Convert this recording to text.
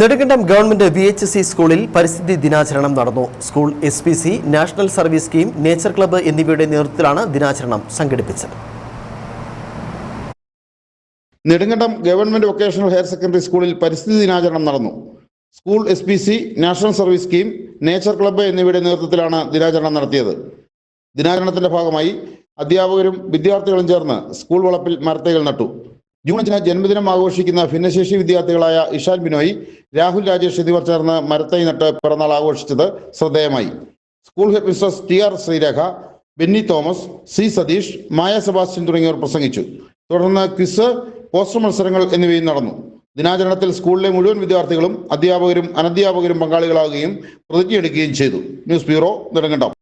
Nedumkandam government V H C സ്കൂളിൽ പരിസ്ഥിതി ദിനാചരണം നടന്നു. School S P C national service scheme nature club എന്നിവയുടെ നേതൃത്വത്തിലാണ് ദിനാചരണം സംഘടിപ്പിച്ചത്. Nedumkandam government vocational higher secondary സ്കൂളിൽ പരിസ്ഥിതി ദിനാചരണം നടന്നു. School S P C national service scheme nature club എന്നിവയുടെ നേതൃത്വത്തിലാണ് ദിനാചരണം നടത്തിയത്. ദിനാചരണത്തിന്റെ ഭാഗമായി അധ്യാപകരും വിദ്യാർത്ഥികളും ചേർന്ന് സ്കൂൾ വളപ്പിൽ മരത്തൈകൾ നട്ടു. ജൂൺ അഞ്ചിന് ജന്മദിനം ആഘോഷിക്കുന്ന ഭിന്നശേഷി വിദ്യാർത്ഥികളായ ഇഷാൻ ബിനോയ് രാഹുൽ രാജേഷ് എന്നിവർ ചേർന്ന് മരത്തൈ നട്ട് പിറന്നാൾ ആഘോഷിച്ചത് ശ്രദ്ധേയമായി. School headmistress T R Sreerekha Benny Thomas C Satheesh Maya Sebastian തുടങ്ങിയവർ പ്രസംഗിച്ചു. തുടർന്ന് ക്വിസ് പോസ്റ്റർ മത്സരങ്ങൾ എന്നിവയും നടന്നു. ദിനാചരണത്തിൽ സ്കൂളിലെ മുഴുവൻ വിദ്യാർത്ഥികളും അധ്യാപകരും അനധ്യാപകരും പങ്കാളികളാവുകയും പ്രതിജ്ഞയെടുക്കുകയും ചെയ്തു. News bureau Nedumkandam.